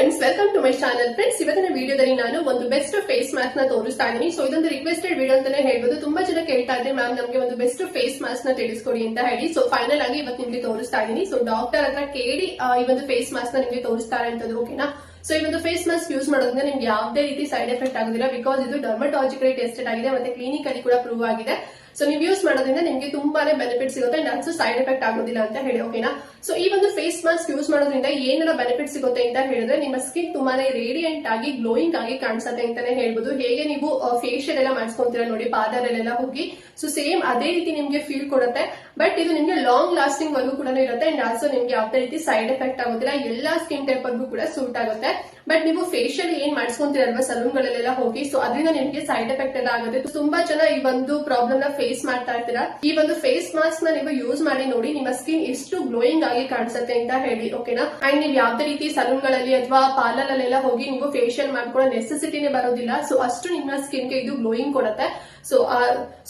Friends welcome to my channel friends ಇವತ್ತಿನ ವಿಡಿಯೋದಲ್ಲಿ ನಾನು ಒಂದು ಬೆಸ್ಟ್ ಫೇಸ್ ಮಾಸ್ಕ್ನ ತೋರಿಸ್ತಾ ಇದ್ದೀನಿ. ಸೊ ಇದೊಂದು ರಿಕ್ವೆಸ್ಟೆಡ್ ವಿಡಿಯೋ ಅಂತಾನೆ ಹೇಳ್ಬೋದು. ತುಂಬಾ ಜನ ಕೇಳ್ತಾ ಇದ್ರೆ ಮ್ಯಾಮ್ ನಮಗೆ ಒಂದು ಬೆಸ್ಟ್ ಫೇಸ್ ಮಾಸ್ಕ್ನ ತಿಳಿಸ್ಕೊಡಿ ಅಂತ ಹೇಳಿ. ಸೊ ಫೈನಲ್ ಆಗಿ ಇವತ್ತು ನಿಮ್ಗೆ ತೋರಿಸ್ತಾ ಇದ್ದೀನಿ. ಸೊ ಡಾಕ್ಟರ್ ಹತ್ರ ಕೇಳಿ ಈ ಒಂದು ಫೇಸ್ ಮಾಸ್ಕ್ನ ನಿಮ್ಗೆ ತೋರಿಸ್ತಾರೆ ಅಂತಂದ್ರೆ ಓಕೆನಾ ಸೊ ಈ ಒಂದು ಫೇಸ್ ಮಾಸ್ಕ್ ಯೂಸ್ ಮಾಡೋದ್ರಿಂದ ನಿಮ್ಗೆ ಯಾವುದೇ ರೀತಿ ಸೈಡ್ ಎಫೆಕ್ಟ್ ಆಗೋದಿಲ್ಲ ಬಿಕಾಸ್ ಇದು ಡರ್ಮಟಾಲಜಿಕಲಿ ಟೆಸ್ಟೆಡ್ ಆಗಿದೆ, ಮತ್ತೆ ಕ್ಲಿನಿಕಲ್ಲಿ ಕೂಡ ಪ್ರೂವ್ ಆಗಿದೆ. ಸೊ ನೀವು ಯೂಸ್ ಮಾಡೋದ್ರಿಂದ ನಿಮ್ಗೆ ತುಂಬಾನೇ ಬೆನಿಫಿಟ್ ಸಿಗುತ್ತೆ ಅಂಡ್ ಅನ್ಸು ಸೈಡ್ ಎಫೆಕ್ಟ್ ಆಗೋದಿಲ್ಲ ಅಂತ ಹೇಳಿ ಓಕೆನಾ ಸೊ ಈ ಒಂದು ಫೇಸ್ ಮಾಸ್ಕ್ ಯೂಸ್ ಮಾಡೋದ್ರಿಂದ ಏನೆಲ್ಲ ಬೆನಿಫಿಟ್ ಸಿಗುತ್ತೆ ಅಂತ ಹೇಳಿದ್ರೆ ನಿಮ್ಮ ಸ್ಕಿನ್ ತುಂಬಾನೇ ರೇಡಿಯಂಟ್ ಆಗಿ ಗ್ಲೋಯಿಂಗ್ ಆಗಿ ಕಾಣಿಸುತ್ತೆ ಅಂತಾನೆ ಹೇಳ್ಬೋದು. ಹೇಗೆ ನೀವು ಫೇಶಿಯಲ್ ಎಲ್ಲ ಮಾಡಿಸ್ಕೊಂತೀರಾ ನೋಡಿ ಪಾದರಲ್ಲೆಲ್ಲ ಹೋಗಿ. ಸೊ ಸೇಮ್ ಅದೇ ರೀತಿ ನಿಮ್ಗೆ ಫೀಲ್ ಕೊಡುತ್ತೆ. ಬಟ್ ಇದು ನಿಮ್ಗೆ ಲಾಂಗ್ ಲಾಸ್ಟಿಂಗ್ ವರ್ಗೂ ಕೂಡ ಇರುತ್ತೆ ಅಂಡ್ ಆಲ್ಸೋ ನಿಮ್ಗೆ ಯಾವುದೇ ರೀತಿ ಸೈಡ್ ಎಫೆಕ್ಟ್ ಆಗೋದಿಲ್ಲ. ಎಲ್ಲಾ ಸ್ಕಿನ್ ಟೈಪ್ ವರ್ಗೂ ಕೂಡ ಸೂಟ್ ಆಗುತ್ತೆ. ಬಟ್ ನೀವು ಫೇಶಿಯಲ್ ಏನ್ ಮಾಡಿಸ್ಕೊಂತೀರಲ್ವಾ ಸಲೂನ್ ಗಳಲ್ಲೆಲ್ಲ ಹೋಗಿ? ಸೊ ಅದರಿಂದ ನಿಮ್ಗೆ ಸೈಡ್ ಎಫೆಕ್ಟ್ ಎಲ್ಲ ಆಗುತ್ತೆ. ತುಂಬಾ ಜನ ಈ ಒಂದು ಪ್ರಾಬ್ಲಮ್ನ ಫೇಸ್ ಮಾಡ್ತಾ ಇರ್ತೀರಾ? ಈ ಒಂದು ಫೇಸ್ ಮಾಸ್ಕ್ನ ನೀವು ಯೂಸ್ ಮಾಡಿ ನೋಡಿ ನಿಮ್ಮ ಸ್ಕಿನ್ ಎಷ್ಟು ಗ್ಲೋಯಿಂಗ್ ಆಗಿ ಕಾಣಿಸುತ್ತೆ ಅಂತ ಹೇಳಿ ಓಕೆನಾ ಅಂಡ್ ನೀವು ಯಾವ್ದೇ ರೀತಿ ಸಲೂನ್ಗಳಲ್ಲಿ ಅಥವಾ ಪಾರ್ಲರ್ ಅಲ್ಲೆಲ್ಲ ಹೋಗಿ ನೀವು ಫೇಶಿಯಲ್ ಮಾಡ್ಕೊಳ್ಳೋ ನೆಸೆಸಿಟಿನೇ ಬರೋದಿಲ್ಲ. ಸೊ ಅಷ್ಟು ನಿಮ್ಮ ಸ್ಕಿನ್ಗೆ ಇದು ಗ್ಲೋಯಿಂಗ್ ಕೊಡುತ್ತೆ. ಸೊ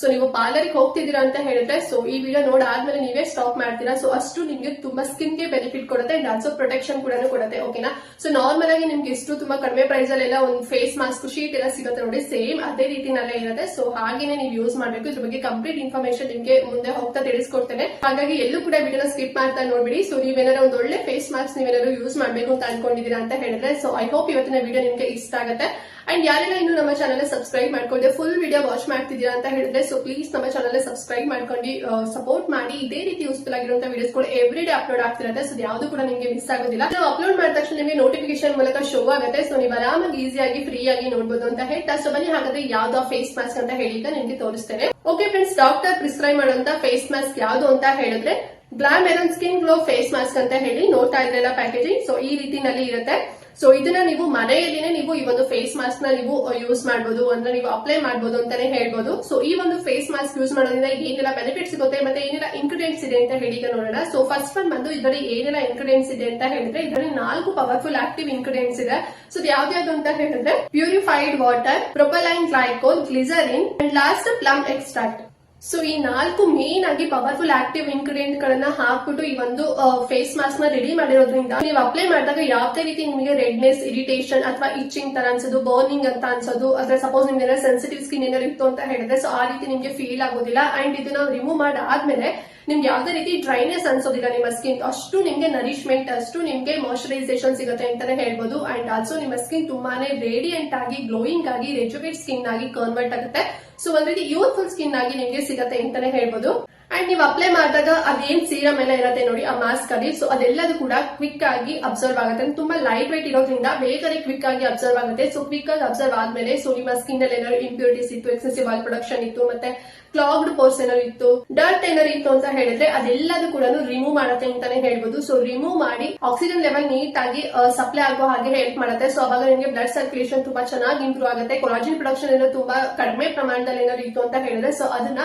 ಸೊ ನೀವು ಪಾರ್ಲರ್ ಹೋಗ್ತಿದ್ದೀರಾ ಅಂತ ಹೇಳಿದ್ರೆ ಸೊ ಈ ವಿಡಿಯೋ ನೋಡಾದ್ಮೇಲೆ ನೀವೇ ಸ್ಟಾಪ್ ಮಾಡ್ತೀರಾ? ಸೊ ಅಷ್ಟು ನಿಮ್ಗೆ ತುಂಬಾ ಸ್ಕಿನ್ಗೆ ಬೆನಿಫಿಟ್ ಕೊಡುತ್ತೆ ಅಂಡ್ ಆಲ್ಸೋ ಪ್ರೊಟೆಕ್ಷನ್ ಕೂಡ ಕೊಡುತ್ತೆ ಓಕೆನಾ ಸೊ ನಾರ್ಮಲ್ ಆಗಿ ನಿಮ್ಗೆ ಎಷ್ಟು ತುಂಬಾ ಕಡಿಮೆ ಪ್ರೈಸ್ ಅಲ್ಲೆಲ್ಲ ಒಂದು ಫೇಸ್ ಮಾಸ್ಕ್ ಶೀಟ್ ಎಲ್ಲ ಸಿಗುತ್ತೆ ನೋಡಿ ಸೇಮ್ ಅದೇ ರೀತಿನಲ್ಲೇ ಇರುತ್ತೆ. ಸೊ ಹಾಗೇನೆ ನೀವು ಯೂಸ್ ಮಾಡಬೇಕು. ಇದ್ರ ಬಗ್ಗೆ ಕಂಪ್ಲೀಟ್ ಇನ್ಫಾರ್ಮೇಶನ್ ನಿಮ್ಗೆ ಮುಂದೆ ಹೋಗ್ತಾ ತಿಳಿಸ್ಕೊಡ್ತೇನೆ. ಹಾಗಾಗಿ ಎಲ್ಲೂ ಕೂಡ ವಿಡಿಯೋ ಸ್ಕಿಪ್ ಮಾಡ್ತಾ ನೋಡ್ಬಿಡಿ. ಸೊ ನೀವೇನಾದ್ರು ಒಂದು ಒಳ್ಳೆ ಫೇಸ್ ಮಾಸ್ಕ್ ನೀವೇನಾದ್ರು ಯೂಸ್ ಮಾಡಬೇಕು ಅಂತ ಅನ್ಕೊಂಡಿದ್ದೀರಾ ಅಂತ ಹೇಳಿದ್ರೆ ಸೊ ಐ ಹೋಪ್ ಇವತ್ತಿನ ವಿಡಿಯೋ ನಿಮ್ಗೆ ಇಷ್ಟ ಆಗುತ್ತೆ. ಅಂಡ್ ಯಾರೆಲ್ಲ ಇನ್ನು ನಮ್ಮ ಚಾನಲ್ ಸಬ್ಸ್ಕ್ರೈಬ್ ಮಾಡ್ಕೊಂಡೆ ಫುಲ್ ವಿಡಿಯೋ ವಾಚ್ ಮಾಡ್ತಿದ್ದೀರಾ ಅಂತ ಹೇಳಿದ್ರೆ ಸೊ ಪ್ಲೀಸ್ ನಮ್ಮ ಚಾನಲ್ ಸಬ್ಸ್ಕ್ರೈಬ್ ಮಾಡ್ಕೊಂಡು ಸಪೋರ್ಟ್ ಮಾಡಿ. ಇದೇ ರೀತಿ ಯೂಸ್ಫುಲ್ ಆಗಿರುವಂತಹ ವಿಡಿಯೋಸ್ ಕೂಡ ಎವ್ರಿ ಡೇ ಅಪ್ಲೋಡ್ ಆಗ್ತಿರುತ್ತೆ ಸೊ ಯಾವುದು ಕೂಡ ನಿಮಗೆ ಮಿಸ್ ಆಗೋದಿಲ್ಲ. ನಾವು ಅಪ್ಲೋಡ್ ಮಾಡಿದ ತಕ್ಷಣ ನಿಮಗೆ ನೋಟಿಫಿಕೇಶನ್ ಮೂಲಕ ಶೋ ಆಗುತ್ತೆ ಸೊ ನೀವು ಆರಾಮಾಗಿ ಈಸಿಯಾಗಿ ಫ್ರೀ ಆಗಿ ನೋಡಬಹುದು ಅಂತ ಹೇಳ್ತಾ ಸೊ ಬನ್ನಿ ಹಾಗಾದ್ರೆ ಯಾವ್ದು ಫೇಸ್ ಮಾಸ್ಕ್ ಅಂತ ಹೇಳಿ ನಿಮಗೆ ತೋರಿಸ್ತೇನೆ. ಓಕೆ ಫ್ರೆಂಡ್ಸ್ ಡಾಕ್ಟರ್ ಪ್ರಿಸ್ಕ್ರೈಬ್ ಮಾಡುವಂತ ಫೇಸ್ ಮಾಸ್ಕ್ ಯಾವ್ದು ಅಂತ ಹೇಳಿದ್ರೆ ಗ್ಲಾಮೆರನ್ ಸ್ಕಿನ್ ಗ್ಲೋ ಫೇಸ್ ಮಾಸ್ಕ್ ಅಂತ ಹೇಳಿ ನೋಡ್ತಾ ಇದ್ರಲ್ಲ ಪ್ಯಾಕೇಜಿಂಗ್ ಸೊ ಈ ರೀತಿನಲ್ಲಿ ಇರುತ್ತೆ. ಸೊ ಇದನ್ನ ನೀವು ಮನೆಯಲ್ಲಿನೇ ನೀವು ಈ ಒಂದು ಫೇಸ್ ಮಾಸ್ಕ್ನ ನೀವು ಯೂಸ್ ಮಾಡಬಹುದು ಅಂದ್ರೆ ನೀವು ಅಪ್ಲೈ ಮಾಡಬಹುದು ಅಂತಾನೆ ಹೇಳ್ಬಹುದು ಸೊ ಈ ಒಂದು ಫೇಸ್ ಮಾಸ್ಕ್ ಯೂಸ್ ಮಾಡೋದ್ರಿಂದ ಏನೆಲ್ಲ ಬೆನಿಫಿಟ್ ಸಿಗುತ್ತೆ ಮತ್ತೆ ಏನೆಲ್ಲ ಇಂಗ್ರೀಡಿಯೆಂಟ್ಸ್ ಇದೆ ಅಂತ ಹೇಳಿ ನೋಡೋಣ. ಸೊ ಫಸ್ಟ್ ಒನ್ ಬಂದು ಇದರಲ್ಲಿ ಏನೆಲ್ಲ ಇಂಗ್ರೀಡಿಯೆಂಟ್ಸ್ ಇದೆ ಅಂತ ಹೇಳಿದ್ರೆ ಇದರಲ್ಲಿ ನಾಲ್ಕು ಪವರ್ಫುಲ್ ಆಕ್ಟಿವ್ ಇಂಗ್ರೀಡಿಯೆಂಟ್ಸ್ ಇದೆ. ಸೊ ಯಾವ್ದು ಅಂತ ಹೇಳಿದ್ರೆ purified water propylene glycol glycerin and last plum extract so ಈ ನಾಲ್ಕು ಮೇನ್ ಆಗಿ ಪವರ್ಫುಲ್ ಆಕ್ಟಿವ್ ಇಂಗ್ರೀಡಿಯೆಂಟ್ ಗಳನ್ನ ಹಾಕ್ಬಿಟ್ಟು ಈ ಒಂದು ಫೇಸ್ ಮಾಸ್ಕ್ನ ರೆಡಿ ಮಾಡಿರೋದ್ರಿಂದ ನೀವು ಅಪ್ಲೈ ಮಾಡಿದಾಗ ಯಾವುದೇ ರೀತಿ ನಿಮಗೆ ರೆಡ್ನೆಸ್ ಇರಿಟೇಷನ್ ಅಥವಾ ಇಚ್ಚಿಂಗ್ ತರ ಅನ್ಸೋದು ಬರ್ನಿಂಗ್ ಅಂತ ಅನ್ಸೋದು, ಅಂದ್ರೆ ಸಪೋಸ್ ನಿಮ್ಗೆ ಸೆನ್ಸಿಟಿವ್ ಸ್ಕಿನ್ ಏನಾದ್ರು ಇತ್ತು ಅಂತ ಹೇಳಿದ್ರೆ ಸೊ ಆ ರೀತಿ ನಿಮ್ಗೆ ಫೀಲ್ ಆಗೋದಿಲ್ಲ. ಅಂಡ್ ಇದನ್ನ ರಿಮೂವ್ ಮಾಡಾದ್ಮೇಲೆ ನಿಮ್ಗೆ ಯಾವ್ದೇ ರೀತಿ ಡ್ರೈನೆಸ್ ಅನ್ಸೋದಿಲ್ಲ ನಿಮ್ಮ ಸ್ಕಿನ್ ಅಷ್ಟು ನಿಮ್ಗೆ ನರಿಶ್ಮೆಂಟ್ ಅಷ್ಟು ನಿಮ್ಗೆ ಮಾಯಶ್ಚರೈಸೇಷನ್ ಸಿಗುತ್ತೆ ಅಂತಾನೆ ಹೇಳ್ಬೋದು. ಅಂಡ್ ಆಲ್ಸೋ ನಿಮ್ಮ ಸ್ಕಿನ್ ತುಂಬಾನೇ ರೇಡಿಯಂಟ್ ಆಗಿ ಗ್ಲೋಯಿಂಗ್ ಆಗಿ ರೆಜುವೇಟ್ ಸ್ಕಿನ್ ಆಗಿ ಕನ್ವರ್ಟ್ ಆಗುತ್ತೆ. ಸೊ ಒಂದ್ ರೀತಿ ಯೂತ್ಫುಲ್ ಸ್ಕಿನ್ ಆಗಿ ನಿಮ್ಗೆ ಸಿಗುತ್ತೆ ಅಂತಾನೆ ಹೇಳ್ಬೋದು. ಅಂಡ್ ನೀವು ಅಪ್ಲೈ ಮಾಡಿದಾಗ ಅದೇನ್ ಸೀರಮ್ ಎಲ್ಲ ಇರುತ್ತೆ ನೋಡಿ, ಆ ಮಾಸ್ಕ್ ಅಲ್ಲಿ. ಸೊ ಅದೆಲ್ಲದೂ ಕೂಡ ಕ್ವಿಕ್ ಆಗಿ ಅಬ್ಸರ್ವ್ ಆಗುತ್ತೆ. ತುಂಬಾ ಲೈಟ್ ವೇಟ್ ಇರೋದ್ರಿಂದ ಬೇಗನೆ ಕ್ವಿಕ್ ಆಗಿ ಅಬ್ಸರ್ವ್ ಆಗುತ್ತೆ. ಸೊ ಕ್ವಿಕ್ ಆಗಿ ಅಬ್ಸರ್ವ್ ಆದ್ಮೇಲೆ ಸೊ ನಿಮ್ಮ ಸ್ಕಿನ್ ಅಲ್ಲಿ ಏನಾದ್ರು ಇಂಪ್ಯೂರಿಟೀಸ್ ಇತ್ತು ಎಕ್ಸೆಸಿವ್ ಆಯಿಲ್ ಪ್ರೊಡಕ್ಷನ್ ಇತ್ತು, ಮತ್ತೆ ಕ್ಲಾಗ್ಡ್ ಪೋರ್ಸ್ ಏನಾದ್ರು ಇತ್ತು ಡರ್ಟ್ ಏನಾದ್ರು ಇತ್ತು ಅಂತ ಹೇಳಿದ್ರೆ ಅದೆಲ್ಲದೂ ಕೂಡ ರಿಮೂವ್ ಮಾಡುತ್ತೆ ಅಂತಾನೆ ಹೇಳ್ಬೋದು. ಸೊ ರಿಮೂವ್ ಮಾಡಿ ಆಕ್ಸಿಜನ್ ಲೆವೆಲ್ ನೀಟ್ ಆಗಿ ಸಪ್ಲೈ ಆಗೋ ಹಾಗೆ ಹೆಲ್ಪ್ ಮಾಡುತ್ತೆ. ಸೊ ಅವಾಗ ನಿಮಗೆ ಬ್ಲಡ್ ಸರ್ಕ್ಯುಲೇಷನ್ ತುಂಬಾ ಚೆನ್ನಾಗಿ ಇಂಪ್ರೂವ್ ಆಗುತ್ತೆ. ಕೊಲಾಜಿನ್ ಪ್ರೊಡಕ್ಷನ್ ಏನೋ ತುಂಬಾ ಕಡಿಮೆ ಪ್ರಮಾಣದಲ್ಲಿ ಏನಾದ್ರು ಇತ್ತು ಅಂತ ಹೇಳಿದ್ರೆ ಸೊ ಅದನ್ನ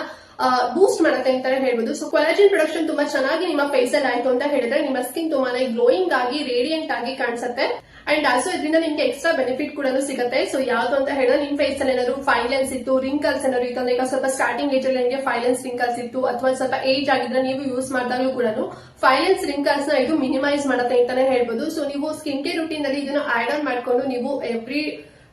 ಬೂಸ್ಟ್ ಮಾಡುತ್ತೆ ಅಂತಾನೆ ಹೇಳ್ಬೋದು. ಸೊ ಕೊಲಾಜಿನ್ ಪ್ರೊಡಕ್ಷನ್ ತುಂಬಾ ಚೆನ್ನಾಗಿ ನಿಮ್ಮ ಫೇಸ್ ಅಲ್ಲಿ ಆಯ್ತು ಅಂತ ಹೇಳಿದ್ರೆ ನಿಮ್ಮ ಸ್ಕಿನ್ ತುಂಬಾನೇ ಗ್ಲೋಯಿಂಗ್ ಆಗಿ ರೇಡಿಯಂಟ್ ಆಗಿ ಕಾಣಿಸುತ್ತೆ. ಅಂಡ್ ಆಲ್ಸೋ ಇದರಿಂದ ನಿಮ್ಗೆ ಎಕ್ಸ್ಟ್ರಾ ಬೆನಿಫಿಟ್ ಕೂಡ ಸಿಗುತ್ತೆ. ಸೊ ಯಾವ್ದು ಅಂತ ಹೇಳಿದ್ರೆ ನಿಮ್ ಫೇಸ್ ಅಲ್ಲಿ ಏನಾದ್ರು ಫೈಲೆನ್ಸ್ ಇತ್ತು ರಿಂಕಲ್ಸ್ ಏನಾದ್ರು ಇತ್ತು ಅಂದ್ರೆ ಈಗ ಸ್ವಲ್ಪ ಸ್ಟಾರ್ಟಿಂಗ್ ಏಜ್ ಅಲ್ಲಿ ನಿಮಗೆ ಫೈಲೆನ್ಸ್ ರಿಂಕಲ್ಸ್ ಇತ್ತು, ಅಥವಾ ಸ್ವಲ್ಪ ಏಜ್ ಆಗಿದ್ರೆ ನೀವು ಯೂಸ್ ಮಾಡಿದಾಗ್ಲೂ ಕೂಡ ಫೈಲೆನ್ಸ್ ರಿಂಕಲ್ಸ್ನ ಇದು ಮಿನಿಮೈಸ್ ಮಾಡುತ್ತೆ ಅಂತಾನೆ ಹೇಳ್ಬೋದು. ಸೊ ನೀವು ಸ್ಕಿನ್ ಕೇರ್ ರುಟೀನ್ ಅಲ್ಲಿ ಇದನ್ನ ಆಡ್ ಆನ್ ಮಾಡ್ಕೊಂಡು ನೀವು ಎವ್ರಿ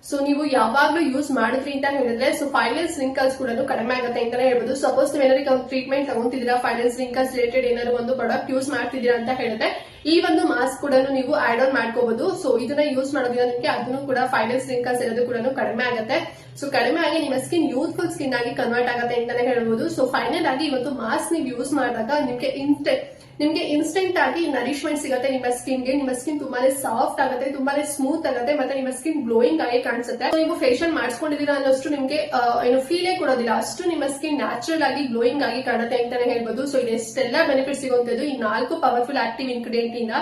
ಸೊ ನೀವು ಯಾವಾಗ್ಲೂ ಯೂಸ್ ಮಾಡಿದ್ರಿ ಅಂತ ಹೇಳಿದ್ರೆ ಸೊ ಫೈನಲ್ ರಿಂಕಲ್ಸ್ ಕೂಡ ಕಡಿಮೆ ಆಗುತ್ತೆ ಅಂತಾನೆ ಹೇಳ್ಬೋದು. ಸಪೋಸ್ ನೀವು ಏನಾದ್ರು ಟ್ರೀಟ್ಮೆಂಟ್ ತಗೊಂತಿದ್ದೀರಾ ಫೈನಲ್ ರಿಂಕಲ್ಸ್ ರಿಲೇಟೆಡ್ ಏನಾದ್ರು ಒಂದು ಪ್ರಾಡಕ್ಟ್ ಯೂಸ್ ಮಾಡ್ತಿದ್ದೀರಾ ಅಂತ ಹೇಳಿದ್ರೆ, ಈ ಒಂದು ಮಾಸ್ಕ್ ಕೂಡ ನೀವು ಆಡ್ ಆನ್ ಮಾಡ್ಕೋಬಹುದು ಸೊ ಇದನ್ನ ಯೂಸ್ ಮಾಡೋದ್ರಿಂದ ನಿಮಗೆ ಅದನ್ನು ಕೂಡ ಫೈನಲ್ ರಿಂಕಲ್ಸ್ ಇರೋದು ಕೂಡ ಕಡಿಮೆ ಆಗುತ್ತೆ. ಸೊ ಕಡಿಮೆ ಆಗಿ ನಿಮ್ಮ ಸ್ಕಿನ್ ಯೂತ್ಫುಲ್ ಸ್ಕಿನ್ ಆಗಿ ಕನ್ವರ್ಟ್ ಆಗುತ್ತೆ ಅಂತಾನೆ ಹೇಳ್ಬೋದು. ಸೊ ಫೈನಲ್ ಆಗಿ ಇವತ್ತು ಮಾಸ್ಕ್ ನೀವು ಯೂಸ್ ಮಾಡಿದಾಗ ನಿಮ್ಗೆ ಇನ್ಸ್ಟೆಂಟ್ ನಿಮ್ಗೆ ಇನ್ಸ್ಟೆಂಟ್ ಆಗಿ ನರಿಶ್ಮೆಂಟ್ ಸಿಗುತ್ತೆ, ನಿಮ್ಮ ಸ್ಕಿನ್ಗೆ ನಿಮ್ಮ ಸ್ಕಿನ್ ತುಂಬಾನೇ ಸಾಫ್ಟ್ ಆಗುತ್ತೆ, ತುಂಬಾನೇ ಸ್ಮೂತ್ ಆಗುತ್ತೆ, ಮತ್ತೆ ನಿಮ್ಮ ಸ್ಕಿನ್ ಗ್ಲೋಯಿಂಗ್ ಆಗಿ ಕಾಣಿಸುತ್ತೆ. ನೀವು ಫೇಶಿಯಲ್ ಮಾಡಿಸ್ಕೊಂಡಿದ್ದೀರಾ ಅನ್ನೋಷ್ಟು ನಿಮ್ಗೆ ಏನು ಫೀಲೇ ಕೊಡೋದಿಲ್ಲ. ಅಷ್ಟು ನಿಮ್ಮ ಸ್ಕಿನ್ ನ್ಯಾಚುರಲ್ ಆಗಿ ಗ್ಲೋಯಿಂಗ್ ಆಗಿ ಕಾಣುತ್ತೆ ಅಂತಾನೆ ಹೇಳ್ಬೋದು. ಸೊ ಇದೆಷ್ಟೆಲ್ಲ ಬೆನಿಫಿಟ್ ಸಿಗುವಂತದ್ದು ಈ ನಾಲ್ಕು ಪವರ್ಫುಲ್ ಆಕ್ಟಿವ್ ಇಂಗ್ರೀಡಿಯೆಂಟ್ ಇಂದ.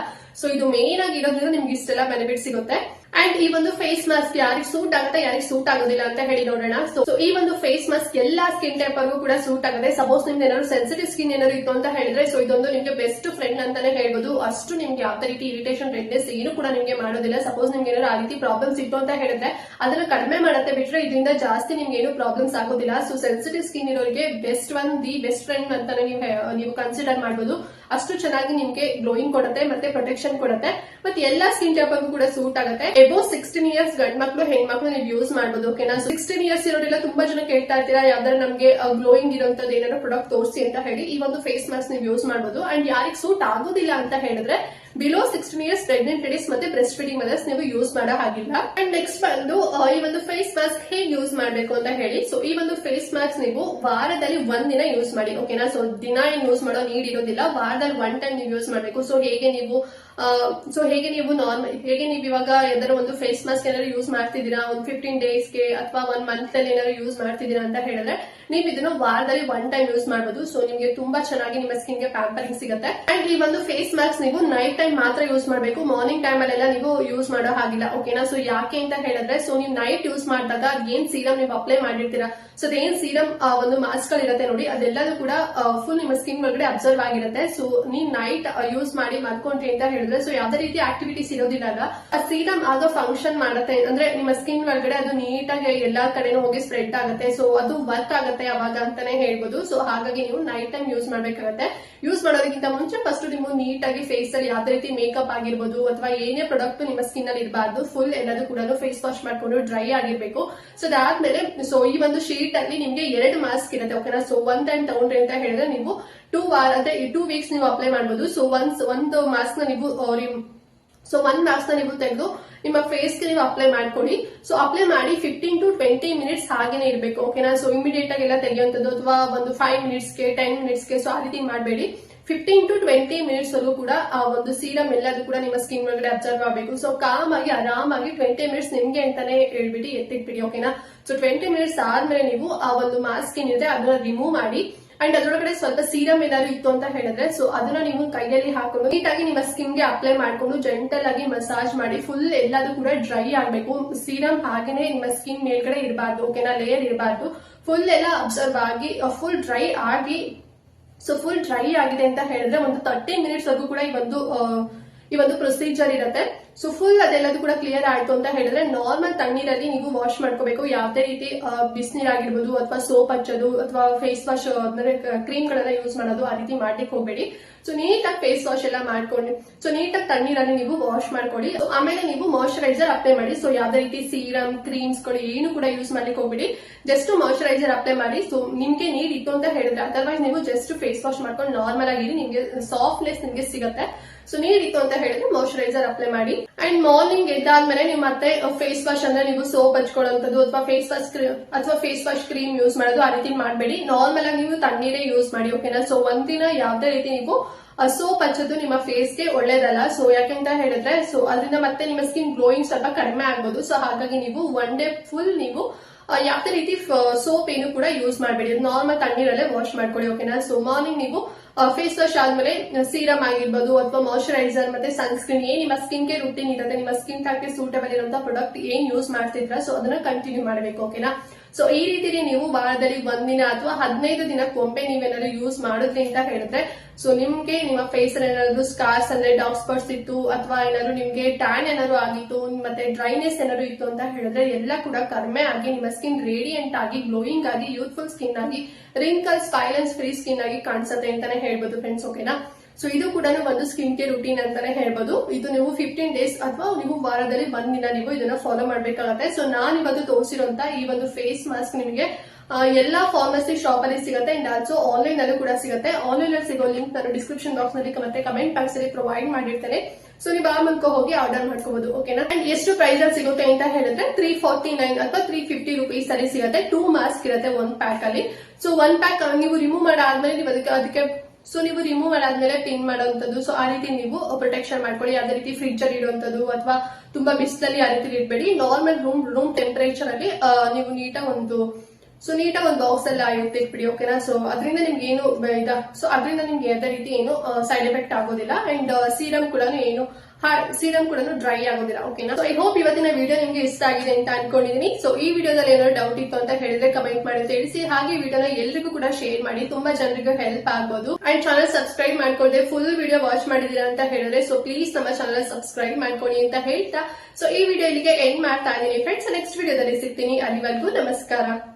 ಸೊ ಇದು ಮೇನ್ ಆಗಿ ಇರೋದ್ರಿಂದ ನಿಮ್ಗೆ ಇಷ್ಟೆಲ್ಲ ಬೆನಿಫಿಟ್ ಸಿಗುತ್ತೆ. ಅಂಡ್ ಈ ಒಂದು ಫೇಸ್ ಮಾಸ್ಕ್ ಯಾರಿಗೆ ಸೂಟ್ ಆಗುತ್ತೆ, ಯಾರಿಗೆ ಸೂಟ್ ಆಗೋದಿಲ್ಲ ಅಂತ ಹೇಳಿ ನೋಡೋಣ. ಸೊ ಈ ಒಂದು ಫೇಸ್ ಮಾಸ್ಕ್ ಎಲ್ಲಾ ಸ್ಕಿನ್ ಟೈಪ್ ವರ್ಗೂ ಕೂಡ ಸೂಟ್ ಆಗುತ್ತೆ. ಸಪೋಸ್ ನಿಮ್ಗೆ ಏನಾದ್ರು ಸೆನ್ಸಿಟಿವ್ ಸ್ಕಿನ್ ಏನಾದ್ರು ಇತ್ತು ಅಂತ ಹೇಳಿದ್ರೆ ಸೊ ಇದೊಂದು ನಿಮ್ಗೆ ಬೆಸ್ಟ್ ಫ್ರೆಂಡ್ ಅಂತಾನೆ ಹೇಳ್ಬೋದು. ಅಷ್ಟು ನಿಮ್ಗೆ ಯಾವ ರೀತಿ ಇರಿಟೇಷನ್ ರೆಡ್ನೆಸ್ ಏನು ಕೂಡ ನಿಮ್ಗೆ ಮಾಡೋದಿಲ್ಲ. ಸಪೋಸ್ ನಿಮ್ಗೆ ಏನಾದ್ರು ಆ ರೀತಿ ಪ್ರಾಬ್ಲಮ್ಸ್ ಇತ್ತು ಅಂತ ಹೇಳಿದ್ರೆ, ಅದನ್ನ ಕಡಿಮೆ ಮಾಡುತ್ತೆ ಬಿಟ್ರೆ ಇದರಿಂದ ಜಾಸ್ತಿ ನಿಮ್ಗೆ ಏನು ಪ್ರಾಬ್ಲಮ್ಸ್ ಆಗೋದಿಲ್ಲ. ಸೊ ಸೆನ್ಸಿಟಿವ್ ಸ್ಕಿನ್ ಇರೋರಿಗೆ best one the best friend ಅಂತಾನೆ ನೀವು ನೀವು ಕನ್ಸಿಡರ್ ಮಾಡಬಹುದು ಅಷ್ಟು ಚೆನ್ನಾಗಿ ನಿಮ್ಗೆ ಗ್ಲೋಯಿಂಗ್ ಕೊಡುತ್ತೆ, ಮತ್ತೆ ಪ್ರೊಟೆಕ್ಷನ್ ಕೊಡುತ್ತೆ, ಮತ್ತೆ ಎಲ್ಲಾ ಸ್ಕಿನ್ ಟೈಪ್ ಕೂಡ ಸೂಟ್ ಆಗುತ್ತೆ. ಎಬೋ ಸಿಕ್ಸ್ಟೀನ್ ಇಯರ್ಸ್ ಗಂಡ್ ಮಕ್ಳು ಹೆಣ್ಮಕ್ಳು ನೀವು ಯೂಸ್ ಮಾಡಬಹುದು ಓಕೆನಾ ಸಿಕ್ಸ್ಟೀನ್ ಇಯರ್ಸ್ ಇರೋರೆಲ್ಲ ತುಂಬಾ ಜನ ಕೇಳ್ತಾ ಇರ್ತೀರಾ ಯಾವ್ದಾದ್ರು ನಮಗೆ ಗ್ಲೋಯಿಂಗ್ ಇರೋಂಥದ್ದು ಏನಾದ್ರು ಪ್ರಾಡಕ್ಟ್ ತೋರಿಸಿ ಅಂತ ಹೇಳಿ ಈ ಒಂದು ಫೇಸ್ ಮಾಸ್ಕ್ ನೀವು ಯೂಸ್ ಮಾಡಬಹುದು ಅಂಡ್ ಯಾರಿಗೆ ಸೂಟ್ ಆಗೋದಿಲ್ಲ ಅಂತ ಹೇಳಿದ್ರೆ below sixteen years pregnant ladies ಮತ್ತೆ ಬ್ರೆಸ್ಟ್ ಫೀಡಿಂಗ್ ಮದರ್ಸ್ ನೀವು ಯೂಸ್ ಮಾಡೋ ಹಾಗಿಲ್ಲ. ಅಂಡ್ ನೆಕ್ಸ್ಟ್ ಬಂದು ಈ ಒಂದು ಫೇಸ್ ಮಾಸ್ಕ್ ಹೇಗೆ ಯೂಸ್ ಮಾಡಬೇಕು ಅಂತ ಹೇಳಿ. ಸೊ ಈ ಒಂದು ಫೇಸ್ ಮಾಸ್ಕ್ ನೀವು ವಾರದಲ್ಲಿ ಒಂದ್ ದಿನ ಯೂಸ್ ಮಾಡಿ. ಓಕೆನಾ ಸೊ ದಿನ ಏನ್ ಯೂಸ್ ಮಾಡೋ ನೀಡ್ ಇರೋದಿಲ್ಲ. ವಾರದಲ್ಲಿ ಒನ್ ಟೈಮ್ ನೀವು ಯೂಸ್ ಮಾಡಬೇಕು. ಸೊ ಹೇಗೆ ನೀವು ಸೊ ಹೇಗೆ ನೀವು ನಾರ್ಮಲ್ ಹೇಗೆ ನೀವು ಇವಾಗ ಯಾವ್ದಾದ್ರು ಒಂದು ಫೇಸ್ ಮಾಸ್ಕ್ ಏನಾದ್ರು ಯೂಸ್ ಮಾಡ್ತಿದ್ದೀರಾ? ಒಂದು ಫಿಫ್ಟೀನ್ ಡೇಸ್ಗೆ ಅಥವಾ ಒನ್ ಮಂತ್ ಅಲ್ಲಿ ಏನಾದ್ರು ಯೂಸ್ ಮಾಡ್ತಿದ್ದೀರಾ ಅಂತ ಹೇಳಿದ್ರೆ ನೀವು ಇದನ್ನ ವಾರದಲ್ಲಿ ಒನ್ ಟೈಮ್ ಯೂಸ್ ಮಾಡಬಹುದು ಸೊ ನಿಮ್ಗೆ ತುಂಬಾ ಚೆನ್ನಾಗಿ ನಿಮ್ಮ ಸ್ಕಿನ್ಗೆ ಪ್ಯಾಂಪರಿಂಗ್ ಸಿಗುತ್ತೆ. ಅಂಡ್ ಈ ಒಂದು ಫೇಸ್ ಮಾಸ್ಕ್ ನೀವು ನೈಟ್ ಟೈಮ್ ಮಾತ್ರ ಯೂಸ್ ಮಾಡಬೇಕು. ಮಾರ್ನಿಂಗ್ ಟೈಮ್ ಅಲ್ಲೆಲ್ಲ ನೀವು ಯೂಸ್ ಮಾಡೋ ಹಾಗಿಲ್ಲ. ಓಕೆನಾ ಸೊ ಯಾಕೆ ಅಂತ ಹೇಳಿದ್ರೆ ಸೊ ನೀವು ನೈಟ್ ಯೂಸ್ ಮಾಡಿದಾಗ ಏನ್ ಸೀರಮ್ ನೀವು ಅಪ್ಲೈ ಮಾಡಿರ್ತೀರಾ? ಸೊ ಅದೇನ್ ಸೀರಮ್ ಒಂದು ಮಾಸ್ಕ್ ಗಳಿರುತ್ತೆ ನೋಡಿ, ಅದೆಲ್ಲದೂ ಕೂಡ ಫುಲ್ ನಿಮ್ಮ ಸ್ಕಿನ್ ಒಳಗಡೆ ಅಬ್ಸರ್ವ್ ಆಗಿರುತ್ತೆ. ಸೊ ನೀವು ನೈಟ್ ಯೂಸ್ ಮಾಡಿ ಮಲ್ಕೊಂಡ್ರಿ ಅಂತ ಹೇಳಿದ್ರೆ ಸೊ ಯಾವ್ದೇ ರೀತಿ ಆಕ್ಟಿವಿಟೀಸ್ ಇರೋದಿಲ್ಲ ಆ ಸೀರಮ್ ಆಗ ಫಂಕ್ಷನ್ ಮಾಡುತ್ತೆ, ಅಂದ್ರೆ ನಿಮ್ಮ ಸ್ಕಿನ್ ಒಳಗಡೆ ಅದು ನೀಟಾಗಿ ಎಲ್ಲಾ ಕಡೆನೂ ಹೋಗಿ ಸ್ಪ್ರೆಡ್ ಆಗುತ್ತೆ ಸೊ ಅದು ವರ್ಕ್ ಆಗುತ್ತೆ ಅವಾಗ ಅಂತಾನೆ ಹೇಳ್ಬೋದು ಸೊ ಹಾಗಾಗಿ ನೀವು ನೈಟ್ ಟೈಮ್ ಯೂಸ್ ಮಾಡ್ಬೇಕಾಗತ್ತೆ. ಯೂಸ್ ಮಾಡೋದಕ್ಕಿಂತ ಮುಂಚೆ ಫಸ್ಟ್ ನೀವು ನೀಟಾಗಿ ಫೇಸ್ ಅಲ್ಲಿ ಯಾವ್ದೇ ರೀತಿ ಮೇಕಪ್ ಆಗಿರ್ಬೋದು, ಅಥವಾ ಏನೇ ಪ್ರಾಡಕ್ಟ್ ನಿಮ್ಮ ಸ್ಕಿನ್ ಅಲ್ಲಿ ಇರಬಾರ್ದು ಫುಲ್ ಎಲ್ಲದೂ ಕೂಡ ಫೇಸ್ ವಾಶ್ ಮಾಡ್ಕೊಂಡು ಡ್ರೈ ಆಗಿರ್ಬೇಕು. ಸೊ ಅದಾದ್ಮೇಲೆ ಸೊ ಈ ಒಂದು ಶೀಟ್ ಅಲ್ಲಿ ನಿಮ್ಗೆ ಎರಡು ಮಾಸ್ಕ್ ಇರುತ್ತೆ ಓಕೆನಾ ಸೊ ಒನ್ ಟೈಮ್ ತಗೊಂಡ್ರೆ ಅಂತ ಹೇಳಿದ್ರೆ ನೀವು ಟೂ ವಾರ್, ಅಂದ್ರೆ ಈ ಟೂ ವೀಕ್ಸ್ ನೀವು ಅಪ್ಲೈ ಮಾಡಬಹುದು ಸೊ ಒನ್ಸ್ ಒಂದು ಮಾಸ್ಕ್ನ ನೀವು ಸೊ ಒನ್ ಮಾಸ್ಕ್ನ ನೀವು ತೆಗೆದು ನಿಮ್ಮ ಫೇಸ್ಗೆ ನೀವು ಅಪ್ಲೈ ಮಾಡ್ಕೊಳ್ಳಿ. ಸೊ ಅಪ್ಲೈ ಮಾಡಿ ಫಿಫ್ಟೀನ್ ಟು ಟ್ವೆಂಟಿ ಮಿನಿಟ್ಸ್ ಹಾಗೇನೆ ಇರಬೇಕು ಓಕೆನಾ ಸೊ ಇಮಿಡಿಯೇಟ್ ಆಗಿ ಎಲ್ಲ ತೆಗೆಯುವಂಥದ್ದು, ಅಥವಾ ಒಂದು ಫೈವ್ ಮಿನಿಟ್ಸ್ಗೆ ಟೆನ್ ಮಿನಿಟ್ಸ್ಗೆ ಸೊ ಆ ರೀತಿ ಮಾಡಬೇಡಿ. ಫಿಫ್ಟೀನ್ ಟು ಟ್ವೆಂಟಿ ಮಿನಿಟ್ಸ್ ಅಲ್ಲೂ ಕೂಡ, ಆ, ಒಂದು ಸೀರಮ್ ಎಲ್ಲದೂ ಕೂಡ ನಿಮ್ಮ ಸ್ಕಿನ್ ಒಳಗಡೆ ಅಬ್ಸರ್ವ್ ಆಗಬೇಕು. ಸೊ ಕಾಮ್ ಆರಾಮಾಗಿ ಟ್ವೆಂಟಿ ಮಿನಿಟ್ಸ್ ನಿಮ್ಗೆ ಅಂತಾನೆ ಹೇಳ್ಬಿಟ್ಟು ಎತ್ತಿಟ್ಬಿಡಿ ಓಕೆನಾ ಸೊ ಟ್ವೆಂಟಿ ಮಿನಿಟ್ಸ್ ಆದ್ಮೇಲೆ ನೀವು ಆ ಒಂದು ಮಾಸ್ಕ್ ಏನಿದೆ, ಅದನ್ನ ರಿಮೂವ್ ಮಾಡಿ ಅಂಡ್ ಅದರೊಳಗಡೆ ಸ್ವಲ್ಪ ಸೀರಮ್ ಏನಾದ್ರು ಇತ್ತು ಅಂತ ಹೇಳಿದ್ರೆ ಸೊ ಅದನ್ನ ನೀವು ಕೈಯಲ್ಲಿ ಹಾಕೊಂಡು ನೀಟಾಗಿ ನಿಮ್ಮ ಸ್ಕಿನ್ಗೆ ಅಪ್ಲೈ ಮಾಡ್ಕೊಂಡು ಜೆಂಟಲ್ ಆಗಿ ಮಸಾಜ್ ಮಾಡಿ ಫುಲ್ ಎಲ್ಲದೂ ಕೂಡ ಡ್ರೈ ಆಗ್ಬೇಕು. ಸೀರಮ್ ಹಾಗೇನೆ ನಿಮ್ಮ ಸ್ಕಿನ್ ಮೇಲ್ಗಡೆ ಇರಬಾರ್ದು ಓಕೆನಾ ಲೇಯರ್ ಇರಬಾರ್ದು. ಫುಲ್ ಎಲ್ಲ ಅಬ್ಸರ್ವ್ ಆಗಿ ಫುಲ್ ಡ್ರೈ ಆಗಿ ಸೊ ಫುಲ್ ಡ್ರೈ ಆಗಿದೆ ಅಂತ ಹೇಳಿದ್ರೆ ಒಂದು ತರ್ಟಿ ಮಿನಿಟ್ಸ್ ಅದು ಕೂಡ ಈ ಒಂದು ಈ ಒಂದು ಪ್ರೊಸೀಜರ್ ಇರುತ್ತೆ. ಸೊ ಫುಲ್ ಅದೆಲ್ಲದೂ ಕೂಡ ಕ್ಲಿಯರ್ ಆಯ್ತು ಅಂತ ಹೇಳಿದ್ರೆ ನಾರ್ಮಲ್ ತಣ್ಣೀರಲ್ಲಿ ನೀವು ವಾಶ್ ಮಾಡ್ಕೋಬೇಕು. ಯಾವುದೇ ರೀತಿ ಬಿಸಿನೀರಾಗಿರ್ಬೋದು ಅಥವಾ ಸೋಪ್ ಹಚ್ಚೋದು ಅಥವಾ ಫೇಸ್ ವಾಶ್ ಅಂದ್ರೆ ಕ್ರೀಮ್ ಗಳನ್ನ ಯೂಸ್ ಮಾಡೋದು ಆ ರೀತಿ ಮಾಡ್ಲಿಕ್ಕೆ ಹೋಗ್ಬೇಡಿ. ಸೊ ನೀಟಾಗಿ ಫೇಸ್ ವಾಶ್ ಎಲ್ಲ ಮಾಡ್ಕೊಂಡು ಸೊ ನೀಟಾಗಿ ತಣ್ಣೀರಲ್ಲಿ ನೀವು ವಾಶ್ ಮಾಡ್ಕೊಳ್ಳಿ. ಆಮೇಲೆ ನೀವು ಮಾಯಶ್ಚರೈಸರ್ ಅಪ್ಲೈ ಮಾಡಿ. ಸೊ ಯಾವುದೇ ರೀತಿ ಸೀರಮ್ ಕ್ರೀಮ್ಸ್ಗಳು ಏನು ಕೂಡ ಯೂಸ್ ಮಾಡ್ಲಿಕ್ಕೆ ಹೋಗ್ಬೇಡಿ. ಜಸ್ಟ್ ಮಾಯಶ್ಚರೈಸರ್ ಅಪ್ಲೈ ಮಾಡಿ. ಸೊ ನಿಮ್ಗೆ ನೀಡ್ ಇತ್ತು ಅಂತ ಹೇಳಿದ್ರೆ ಅದರ್ವೈಸ್ ನೀವು ಜಸ್ಟ್ ಫೇಸ್ ವಾಶ್ ಮಾಡ್ಕೊಂಡು ನಾರ್ಮಲ್ ಆಗಿರಿ. ನಿಮ್ಗೆ ಸಾಫ್ಟ್ನೆಸ್ ನಿಮ್ಗೆ ಸಿಗುತ್ತೆ. ಸೊ ನೀರಿತ್ತು ಅಂತ ಹೇಳಿದ್ರೆ ಮಾಯಶ್ಚರೈಸರ್ ಅಪ್ಲೈ ಮಾಡಿ. ಅಂಡ್ ಮಾರ್ನಿಂಗ್ ಎದ್ದಾದ್ಮೇಲೆ ನೀವು ಮತ್ತೆ ಫೇಸ್ ವಾಶ್ ಅಂದ್ರೆ ನೀವು ಸೋಪ್ ಹಚ್ಕೊಳ್ಳೋದು ಅಥವಾ ಫೇಸ್ ವಾಶ್ ಅಥವಾ ಫೇಸ್ ವಾಶ್ ಕ್ರೀಮ್ ಯೂಸ್ ಮಾಡೋದು ಆ ರೀತಿ ಮಾಡಬೇಡಿ. ನಾರ್ಮಲ್ ಆಗಿ ನೀವು ತಣ್ಣೀರೇ ಯೂಸ್ ಮಾಡಿ ಓಕೆನಾ ಸೊ ಒಂದಿನ ಯಾವ್ದೇ ರೀತಿ ನೀವು ಸೋಪ್ ಹಚ್ಚೋದು ನಿಮ್ಮ ಫೇಸ್ಗೆ ಒಳ್ಳೇದಲ್ಲ. ಸೊ ಯಾಕೆಂತ ಹೇಳಿದ್ರೆ ಸೊ ಅದರಿಂದ ಮತ್ತೆ ನಿಮ್ಮ ಸ್ಕಿನ್ ಗ್ಲೋಯಿಂಗ್ ಸ್ವಲ್ಪ ಕಡಿಮೆ ಆಗ್ಬೋದು. ಸೊ ಹಾಗಾಗಿ ನೀವು ಒನ್ ಡೇ ಫುಲ್ ನೀವು ಯಾವುದೇ ರೀತಿ ಸೋಪ್ ಏನು ಕೂಡ ಯೂಸ್ ಮಾಡಬೇಡಿ. ನಾರ್ಮಲ್ ತಣ್ಣೀರಲ್ಲೇ ವಾಶ್ ಮಾಡ್ಕೊಳ್ಳಿ ಓಕೆನಾ ಸೊ ಮಾರ್ನಿಂಗ್ ನೀವು ಫೇಸ್ ವಾಶ್ ಆದ್ಮೇಲೆ ಸೀರಮ್ ಆಗಿರ್ಬೋದು ಅಥವಾ ಮಾಯಶ್ಚರೈಸರ್ ಮತ್ತೆ ಸನ್ಸ್ಕ್ರೀನ್ ಏನ್ ನಿಮ್ಮ ಸ್ಕಿನ್ಗೆ ರುಟೀನ್ ಇರುತ್ತೆ, ನಿಮ್ಮ ಸ್ಕಿನ್ ಟೈಪ್ಗೆ ಸೂಟಬಲ್ ಇರುವಂತಹ ಪ್ರಾಡಕ್ಟ್ ಏನ್ ಯೂಸ್ ಮಾಡ್ತಿದ್ರ ಸೊ ಅದನ್ನ ಕಂಟಿನ್ಯೂ ಮಾಡಬೇಕು ಓಕೆನಾ ಸೊ ಈ ರೀತಿಲಿ ನೀವು ವಾರದಲ್ಲಿ ಒಂದಿನ ಅಥವಾ ಹದಿನೈದು ದಿನಕ್ಕೊಮ್ಮೆ ನೀವೇನಾದ್ರು ಯೂಸ್ ಮಾಡಿದ್ರಿ ಅಂತ ಹೇಳಿದ್ರೆ ಸೊ ನಿಮ್ಗೆ ನಿಮ್ಮ ಫೇಸ್ ಅಲ್ಲಿ ಏನಾದ್ರು ಸ್ಕಾರ್ಸ್ ಅಂದ್ರೆ ಡಾಕ್ ಸ್ಪಾಟ್ಸ್ ಇತ್ತು ಅಥವಾ ಏನಾದ್ರು ನಿಮ್ಗೆ ಟ್ಯಾನ್ ಏನಾದ್ರು ಆಗಿತ್ತು, ಮತ್ತೆ ಡ್ರೈನೆಸ್ ಏನಾದ್ರು ಇತ್ತು ಅಂತ ಹೇಳಿದ್ರೆ ಎಲ್ಲ ಕೂಡ ಕಡಿಮೆ ಆಗಿ ನಿಮ್ಮ ಸ್ಕಿನ್ ರೇಡಿಯಂಟ್ ಆಗಿ ಗ್ಲೋಯಿಂಗ್ ಆಗಿ ಯೂತ್ಫುಲ್ ಸ್ಕಿನ್ ಆಗಿ wrinkles fine lines free skin ಆಗಿ ಕಾಣಿಸುತ್ತೆ ಅಂತಾನೆ ಹೇಳ್ಬೋದು ಫ್ರೆಂಡ್ಸ್ ಓಕೆನಾ ಸೊ ಇದು ಕೂಡ ಒಂದು ಸ್ಕಿನ್ ಕೇರ್ ರುಟೀನ್ ಅಂತಾನೆ ಹೇಳ್ಬೋದು. ಇದು ನೀವು ಫಿಫ್ಟೀನ್ ಡೇಸ್ ಅಥವಾ ನೀವು ವಾರದಲ್ಲಿ ಒಂದ್ ದಿನ ನೀವು ಇದನ್ನ ಫಾಲೋ ಮಾಡ್ಬೇಕಾಗತ್ತೆ. ಸೊ ನಾನು ಇವತ್ತು ತೋರಿಸಿರುವಂತ ಈ ಒಂದು ಫೇಸ್ ಮಾಸ್ಕ್ ನಿಮಗೆ ಎಲ್ಲಾ ಫಾರ್ಮಸಿ ಶಾಪ್ ಅಲ್ಲಿ ಸಿಗುತ್ತೆ ಅಂಡ್ ಆಲ್ಸೋ ಆನ್ಲೈನ್ ಅಲ್ಲೂ ಕೂಡ ಸಿಗುತ್ತೆ. ಆನ್ಲೈನ್ ಅಲ್ಲಿ ಸಿಗೋ ಲಿಂಕ್ ನಾನು ಡಿಸ್ಕ್ರಿಪ್ಷನ್ ಬಾಕ್ಸ್ನಲ್ಲಿ ಮತ್ತೆ ಕಮೆಂಟ್ ಬಾಕ್ಸ್ ಅಲ್ಲಿ ಪ್ರೊವೈಡ್ ಮಾಡಿರ್ತೇನೆ. ಸೊ ನೀವು ಆ ಮೂಲಕ ಹೋಗಿ ಆರ್ಡರ್ ಮಾಡ್ಕೋಬಹುದು ಓಕೆನಾ ಅಂಡ್ ಎಷ್ಟು ಪ್ರೈಸ್ ಅಲ್ಲಿ ಸಿಗುತ್ತೆ ಅಂತ ಹೇಳಿದ್ರೆ ತ್ರೀ ಫಾರ್ಟಿ ನೈನ್ ಅಥವಾ ತ್ರೀ ಫಿಫ್ಟಿ ರುಪೀಸ್ ಅಲ್ಲಿ ಸಿಗುತ್ತೆ. ಟೂ ಮಾಸ್ಕ್ ಇರುತ್ತೆ ಒಂದ್ ಪ್ಯಾಕ್ ಅಲ್ಲಿ. ಸೊ ಒಂದ್ ಪ್ಯಾಕ್ ನೀವು ರಿಮೂವ್ ಮಾಡಾದ್ಮೇಲೆ ನೀವು ಅದಕ್ಕೆ ಅದಕ್ಕೆ ಸೊ ನೀವು ರಿಮೂವ್ ಮಾಡಾದ್ಮೇಲೆ ಪಿನ್ ಮಾಡುವಂತದ್ದು ಸೊ ಆ ರೀತಿ ನೀವು ಪ್ರೊಟೆಕ್ಷನ್ ಮಾಡ್ಕೊಳ್ಳಿ. ಯಾವುದೇ ರೀತಿ ಫ್ರಿಡ್ಜ್ ಅಲ್ಲಿ ಇಡುವಂತದ್ದು ಅಥವಾ ತುಂಬಾ ಬಿಸಿಲಲ್ಲಿ ಆ ರೀತಿ ಇಡಬೇಡಿ. ನಾರ್ಮಲ್ ರೂಮ್ ರೂಮ್ ಟೆಂಪರೇಚರ್ ಅಲ್ಲಿ ನೀವು ನೀಟಾಗಿ ಒಂದು ಸೊ ನೀಟಾಗಿ ಒಂದು ಬಾಕ್ಸ್ ಎಲ್ಲ ಇಟ್ಬಿಡಿ ಓಕೆನಾ ಸೊ ಅದರಿಂದ ನಿಮ್ಗೆ ಏನು ಸೊ ಅದರಿಂದ ನಿಮ್ಗೆ ಯಾವುದೇ ರೀತಿ ಏನು ಸೈಡ್ ಎಫೆಕ್ಟ್ ಆಗೋದಿಲ್ಲ. ಅಂಡ್ ಸೀರಮ್ ಕೂಡ ಏನು ಸೀರಮ್ ಕೂಡ ಡ್ರೈ ಆಗೋದಿಲ್ಲ. ಓಕೆನಾ ಸೊ ಐ ಹೋಪ್ ಇವತ್ತಿನ ವಿಡಿಯೋ ನಿಮ್ಗೆ ಇಷ್ಟ ಆಗಿದೆ ಅಂತ ಅನ್ಕೊಂಡಿದೀನಿ. ಸೊ ಈ ವಿಡಿಯೋದಲ್ಲಿ ಏನಾದ್ರು ಡೌಟ್ ಇತ್ತು ಅಂತ ಹೇಳಿದ್ರೆ ಕಮೆಂಟ್ ಮಾಡಿ ತಿಳಿಸಿ ಹಾಗೆ ವಿಡಿಯೋನ ಎಲ್ರಿಗೂ ಕೂಡ ಶೇರ್ ಮಾಡಿ. ತುಂಬಾ ಜನರಿಗೂ ಹೆಲ್ಪ್ ಆಗ್ಬೋದು. ಅಂಡ್ ಚಾನಲ್ ಸಬ್ಸ್ಕ್ರೈಬ್ ಮಾಡ್ಕೊಂಡೆ ಫುಲ್ ವಿಡಿಯೋ ವಾಚ್ ಮಾಡಿದೀರಾ ಅಂತ ಹೇಳಿದ್ರೆ ಸೊ ಪ್ಲೀಸ್ ನಮ್ಮ ಚಾನಲ್ ಸಬ್ಸ್ಕ್ರೈಬ್ ಮಾಡ್ಕೊಳ್ಳಿ ಅಂತ ಹೇಳ್ತಾ. ಸೊ ಈ ವಿಡಿಯೋ ಇಲ್ಲಿಗೆ ಎಂಡ್ ಮಾಡ್ತಾ ಇದೀನಿ ಫ್ರೆಂಡ್ಸ್ ನೆಕ್ಸ್ಟ್ ವಿಡಿಯೋದಲ್ಲಿ ಸಿಗ್ತೀನಿ. ಅಲ್ಲಿವರೆಗೂ ನಮಸ್ಕಾರ.